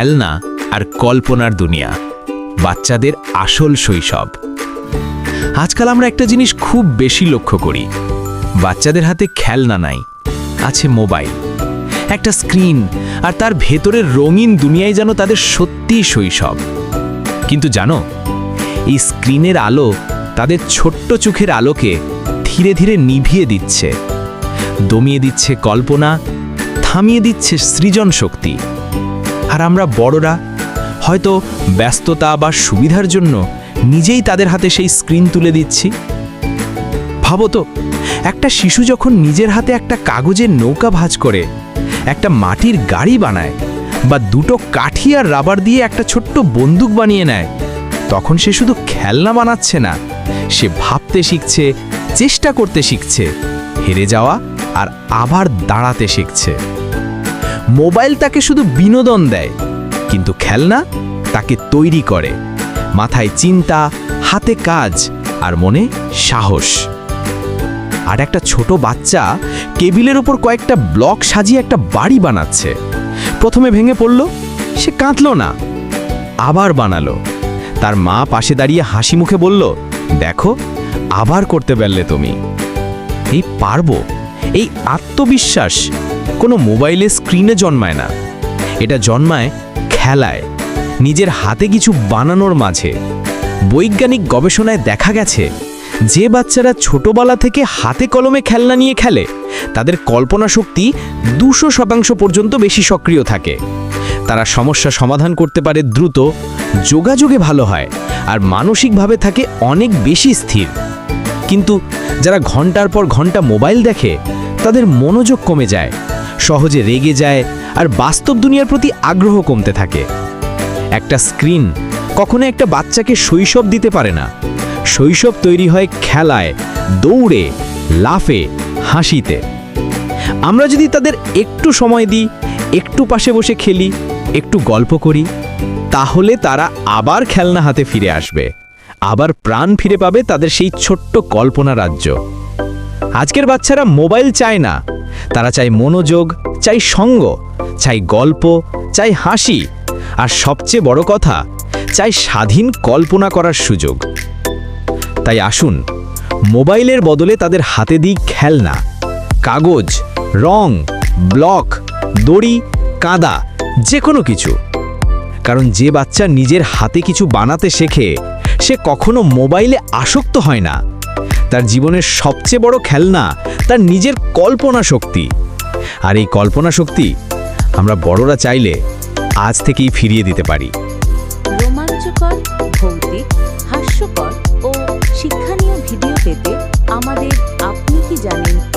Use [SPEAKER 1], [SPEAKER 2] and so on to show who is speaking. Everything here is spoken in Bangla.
[SPEAKER 1] খেলনা আর কল্পনার দুনিয়া, বাচ্চাদের আসল শৈশব। আজকাল আমরা একটা জিনিস খুব বেশি লক্ষ্য করি, বাচ্চাদের হাতে খেলনা নাই, আছে মোবাইল, একটা স্ক্রিন আর তার ভেতরের রঙিন দুনিয়ায় যেন তাদের সত্যিই শৈশব। কিন্তু জানো, এই স্ক্রিনের আলো তাদের ছোট্ট চোখের আলোকে ধীরে ধীরে নিভিয়ে দিচ্ছে, দমিয়ে দিচ্ছে কল্পনা, থামিয়ে দিচ্ছে সৃজন শক্তি আর আমরা বড়রা। হয়তো ব্যস্ততা বা সুবিধার জন্য নিজেই তাদের হাতে সেই স্ক্রিন তুলে দিচ্ছি। ভাবো তো, একটা শিশু যখন নিজের হাতে একটা কাগজের নৌকা ভাঁজ করে, একটা মাটির গাড়ি বানায় বা দুটো কাঠি আর রাবার দিয়ে একটা ছোট্ট বন্দুক বানিয়ে নেয়, তখন সে শুধু খেলনা বানাচ্ছে না, সে ভাবতে শিখছে, চেষ্টা করতে শিখছে, হেরে যাওয়া আর আবার দাঁড়াতে শিখছে। মোবাইল তাকে শুধু বিনোদন দেয়, কিন্তু খেলনা তাকে তৈরি করে। মাথায় চিন্তা, হাতে কাজ আর মনে সাহস। আর একটা ছোট বাচ্চা টেবিলের ওপর কয়েকটা ব্লক সাজিয়ে একটা বাড়ি বানাচ্ছে। প্রথমে ভেঙে পড়ল, সে কাঁদল না, আবার বানালো। তার মা পাশে দাঁড়িয়ে হাসি মুখে বলল, দেখো, আবার করতে পারলে তুমি। এই পারব? এই আত্মবিশ্বাস কোনো মোবাইলে স্ক্রিনে জন্মায় না। এটা জন্মায় খেলায়। নিজের হাতে কিছু বানানোর মাঝে। বৈজ্ঞানিক গবেষণায় দেখা গেছে, যে বাচ্চারা ছোটবেলা থেকে হাতে কলমে খেলনা নিয়ে খেলে, তাদের কল্পনা শক্তি দুশো শতাংশ পর্যন্ত বেশি সক্রিয় থাকে। তারা সমস্যা সমাধান করতে পারে দ্রুত, যোগাযোগে ভালো হয়, আর মানসিকভাবে থাকে অনেক বেশি স্থির। কিন্তু যারা ঘণ্টার পর ঘণ্টা মোবাইল দেখে তাদের মনোযোগ কমে যায়, সহজে রেগে যায় আর বাস্তব দুনিয়ার প্রতি আগ্রহ কমতে থাকে। একটা স্ক্রিন কখনো একটা বাচ্চাকে শৈশব দিতে পারে না। শৈশব তৈরি হয় খেলায়, দৌড়ে, লাফে, হাসিতে। আমরা যদি তাদের একটু সময় দিই, একটু পাশে বসে খেলি, একটু গল্প করি, তাহলে তারা আবার খেলনা হাতে ফিরে আসবে। আবার প্রাণ ফিরে পাবে তাদের সেই ছোট্ট কল্পনা রাজ্য। আজকের বাচ্চারা মোবাইল চায় না। তারা চায় মনোযোগ চাই সঙ্গ চাই গল্প চাই হাসি। আর সবচেয়ে বড় কথা চাই স্বাধীন কল্পনা করার সুযোগ। তাই আসুন, মোবাইলের বদলে তাদের হাতে দিই খেলনা। কাগজ, রং, ব্লক, দড়ি, কাদা যে কোনো কিছু। কারণ যে বাচ্চা নিজের হাতে কিছু বানাতে শেখে, সে কখনো মোবাইলে আসক্ত হয় না। তার জীবনের সবচেয়ে বড় খেলনা, তার নিজের কল্পনা শক্তি। আর এই কল্পনা শক্তি আমরা বড়রা চাইলে আজ থেকেই ফিরিয়ে দিতে পারি।
[SPEAKER 2] রোমাঞ্চকর, ভৌতিক, হাস্যকর ও শিক্ষণীয় ভিডিও পেতে আমাদের আপনি কি জানেন?